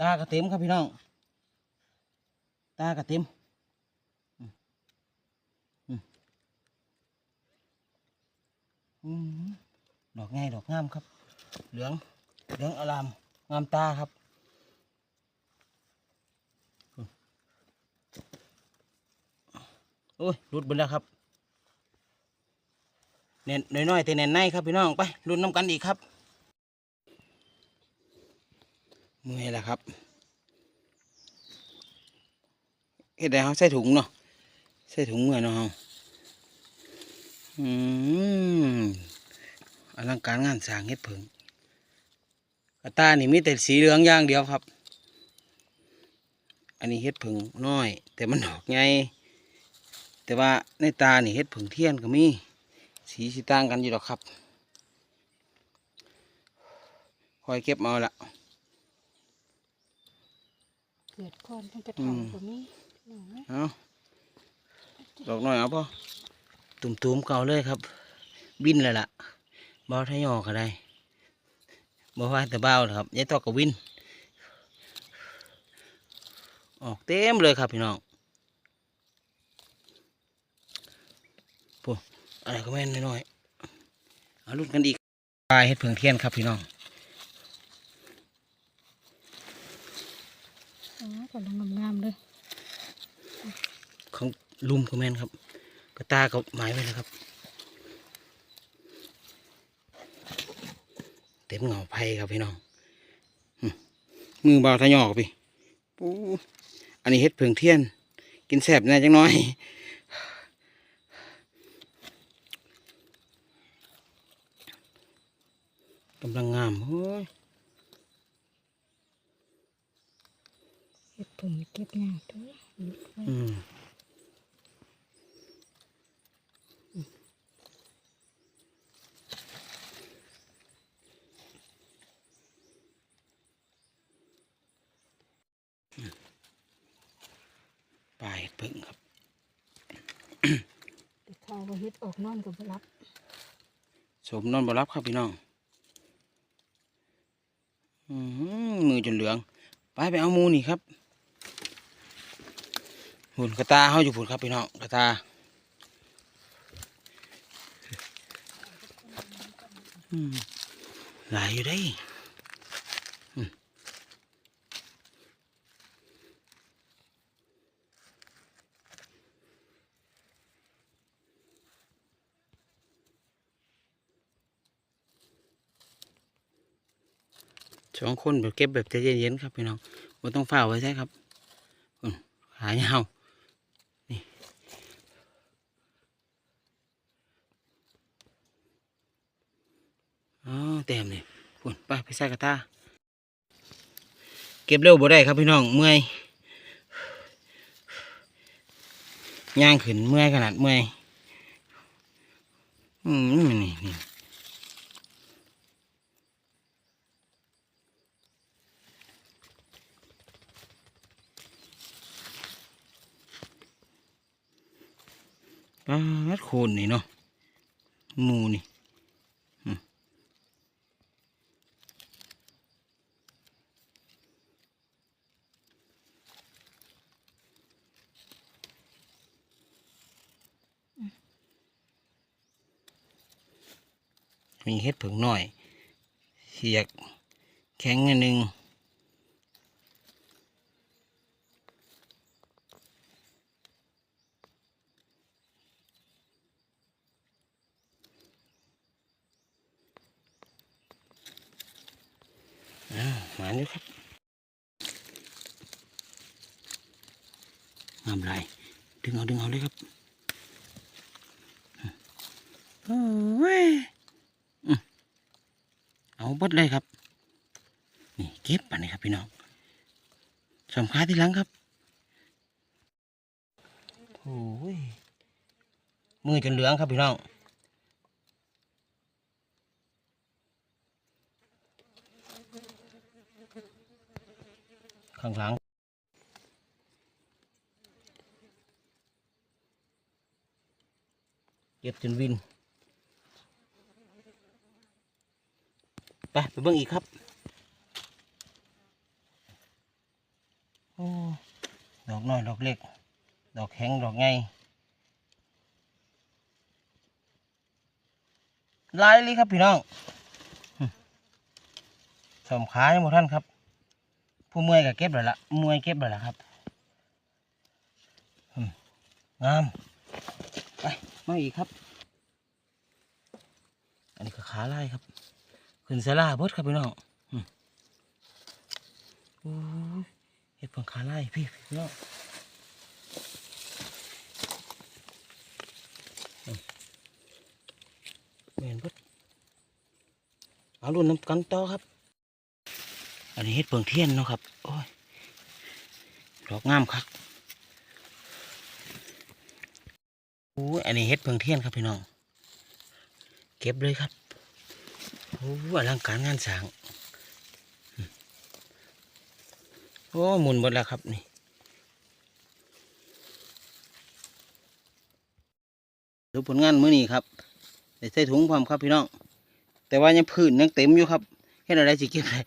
ตากระเต็มครับพี่น้อง ตากระเต็มอืมอืมอืมดอกง่ายดอกงามครับ เหลือง เหลืองอลาม งามตาครับโอ้ยรุดบนแล้วครับเน่นน้อยๆแต่เน่นในครับพี่น้องไปรุ่นน้ำกันอีกครับ เมื่อยแล้วครับเฮ็ดได้เขาใส่ถุงเนาะใส่ถุงเมื่อเนาะเฮาอืมอลังการงานสร้างเฮ็ดผึงกระตานี่มีแต่สีเหลืองอย่างเดียวครับ อันนี้เฮ็ดผึงน้อย แต่มันดอกใหญ่แต่ว่าในตานี่เฮ็ดผึงเทียนก็มีสีสีต่างกันอยู่หรอกครับคอยเก็บมาละ เกิดก่อนต้องจะอืทมำตรงนี้หน่อยเอาดอกหน่อยเอาป่ะตุ่มๆเก่าเลยครับบินเลยล่ะบอทะยอก็ได้บอว่าแต่เบ้าหรอกครับยายตอกกับวิน ออกเต็มเลยครับพี่น้องปุ๊อะไรก็แม่นน้อยๆเอาลุ้นกันอีกปลายเห็ดเผืองเทียนครับพี่น้อง อ๋อ กำลังงามๆเลยของลุมก็แมนครับ กระตาก็หมายไว้แล้วครับ เต็มเงาไผ่ครับพี่น้องมือเบาทะยอกพี่ปูอันนี้เฮ็ดเพิงเทียน กินแสบแน่จังน้อยกำลังงามโอ้ย เห็ดผึ่งเก็บยาด้วยลุกไว้อืมปลายเฮ็ดเพิงครับต่ข้าวว่าเห็ดออกนอนกับบรับสมนอนบรับครับพี่น้องอืมือจนเหลือง ไปไปเอาหมูนี่ครับ หุ่นกระตาเขาอยู่ผุนครับพี่น้องกระตาหลายอยู่ได้สองคนแบบเก็บแบบใจเย็นๆครับพี่น้องไม่ต้องฝ้าไว้ใช่ครับอืมขายาวนี่อ๋อ เต็มเลยพุ่นไปไปใส่กระตาเก็บเร็วบ่ได้ครับพี่น้องเมื่อยย่างขึ้นเมื่อยขนาดเมื่อยอืมนี่นี่นี่ปลาโคนนี่เนาะหมูนี่ มีเห็ดผึ่งหน่อย เสียกแข็งอันหนึ่งอ่าหมาอยู่ครับงามไรดึงเอาดึงเอาเลยครับโอ้ยอืมเอาบ ดเลยครับ นี่เก็บไปนี่ครับพี่น้องสำคัญที่หลังครับโอ้ยมือจนเหลืองครับพี่น้องข้างหลังเก็บจนวิน ไปไปเบิ่งอีกครับอดอกน้อยดอกเล็ก ดอกแข็งดอกไงลายเลยครับพี่น้องสมขายังบ่ท่านครับ ผู้มื่อยก็เก็บแล้วล่ะมื่อยเก็บแล้วล่ะครับงามไปมาอีกครับ อันนี้ก็ขาลายครับ ขึ้นสลาบดครับพี่น้องหึโอ้ยเห็ดเพิ่งขาลายพี่พี่น้องหึแมนบดเอารุ่นน้ำกันต่อครับ อันนี้เห็ดเพิ่งเทียนเนาะครับ โอ้ย ดอกงามครับโอ้อันนี้เห็ดเพิงเทียนครับพี่น้อง เก็บเลยครับ โอ้อลังการงานสางโอ้หมุนหมดแล้วครับนี่ดูผลงานมื้อนี้ครับใส่ถุงความครับพี่น้อง แต่ว่ายังพื้นยังเต็มอยู่ครับเฮ็ดอะไรสิเก็บได้